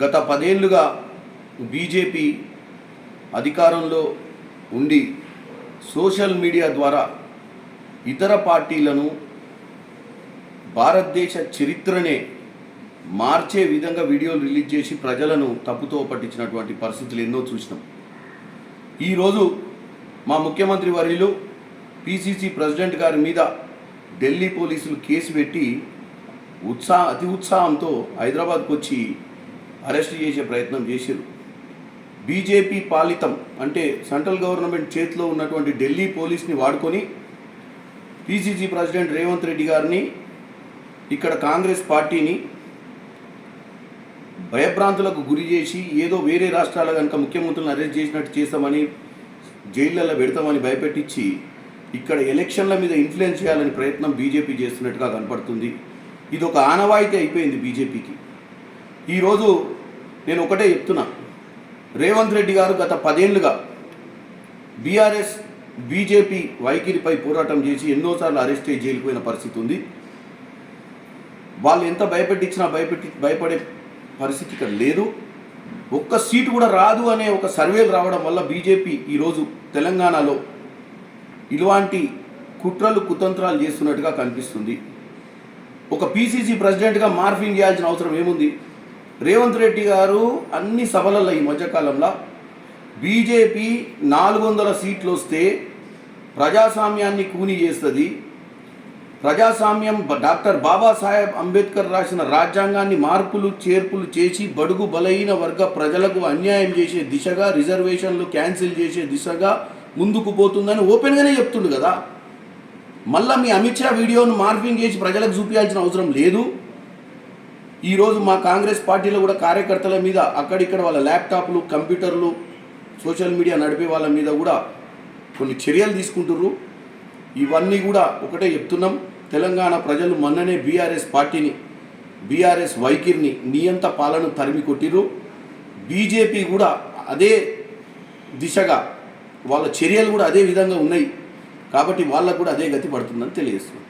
గత పదేళ్ళుగా బీజేపీ అధికారంలో ఉండి సోషల్ మీడియా ద్వారా ఇతర పార్టీలను భారతదేశ చరిత్రనే మార్చే విధంగా వీడియోలు రిలీజ్ చేసి ప్రజలను తప్పుతో పట్టించినటువంటి పరిస్థితులు ఎన్నో చూసినాం. ఈరోజు మా ముఖ్యమంత్రి వర్యులు పిసిసి ప్రెసిడెంట్ గారి మీద ఢిల్లీ పోలీసులు కేసు పెట్టి ఉత్సాహ అతి ఉత్సాహంతో హైదరాబాద్కు వచ్చి అరెస్ట్ చేసే ప్రయత్నం చేశారు బీజేపీ పాలితం అంటే సెంట్రల్ గవర్నమెంట్ చేతిలో ఉన్నటువంటి ఢిల్లీ పోలీస్ని వాడుకొని పీసీసీ ప్రెసిడెంట్ రేవంత్ రెడ్డి గారిని ఇక్కడ కాంగ్రెస్ పార్టీని భయభ్రాంతులకు గురి చేసి ఏదో వేరే రాష్ట్రాల కనుక ముఖ్యమంత్రులను అరెస్ట్ చేసినట్టు చేస్తామని జైళ్ళల్లో పెడతామని భయపెట్టించి ఇక్కడ ఎలక్షన్ల మీద ఇన్ఫ్లుయెన్స్ చేయాలని ప్రయత్నం బీజేపీ చేస్తున్నట్టుగా కనపడుతుంది. ఇది ఒక ఆనవాయితీ అయిపోయింది బీజేపీకి. ఈరోజు నేను ఒకటే చెప్తున్నా. రేవంత్ రెడ్డి గారు గత పదేళ్ళుగా బీఆర్ఎస్ బీజేపీ వైఖరిపై పోరాటం చేసి ఎన్నోసార్లు అరెస్ట్ అయ్యి జైలుపోయిన పరిస్థితి ఉంది. వాళ్ళు ఎంత భయపెట్టించినా భయపెట్టి భయపడే పరిస్థితి ఇక్కడ లేదు. ఒక్క సీటు కూడా రాదు అనే ఒక సర్వేలు రావడం వల్ల బీజేపీ ఈరోజు తెలంగాణలో ఇలాంటి కుట్రలు కుతంత్రాలు చేస్తున్నట్టుగా కనిపిస్తుంది. ఒక పీసీసీ ప్రెసిడెంట్గా మార్ఫింగ్ చేయాల్సిన అవసరం ఏముంది? రేవంత్ రెడ్డి గారు అన్ని సభలలో ఈ మధ్యకాలంలో బీజేపీ నాలుగు వందల సీట్లు వస్తే ప్రజాస్వామ్యాన్ని కూని చేస్తుంది. ప్రజాస్వామ్యం డాక్టర్ బాబాసాహెబ్ అంబేద్కర్ రాసిన రాజ్యాంగాన్ని మార్పులు చేర్పులు చేసి బడుగు బలహీన వర్గ ప్రజలకు అన్యాయం చేసే దిశగా రిజర్వేషన్లు క్యాన్సిల్ చేసే దిశగా ముందుకు పోతుందని ఓపెన్గానే చెప్తుండు కదా. మళ్ళీ మీ అమిత్ షా వీడియోను మార్పింగ్ చేసి ప్రజలకు చూపించాల్సిన అవసరం లేదు. ఈరోజు మా కాంగ్రెస్ పార్టీలో కూడా కార్యకర్తల మీద అక్కడిక్కడ వాళ్ళ ల్యాప్టాప్లు కంప్యూటర్లు సోషల్ మీడియా నడిపే వాళ్ళ మీద కూడా కొన్ని చర్యలు తీసుకుంటుర్రు. ఇవన్నీ కూడా ఒకటే చెప్తున్నాం. తెలంగాణ ప్రజలు మొన్ననే బీఆర్ఎస్ పార్టీని బీఆర్ఎస్ వైఖరిని నియంత పాలన తరిమి కొట్టిర్రు. బీజేపీ కూడా అదే దిశగా వాళ్ళ చర్యలు కూడా అదే విధంగా ఉన్నాయి. కాబట్టి వాళ్ళకు కూడా అదే గతి పడుతుందని తెలియజేస్తున్నాం.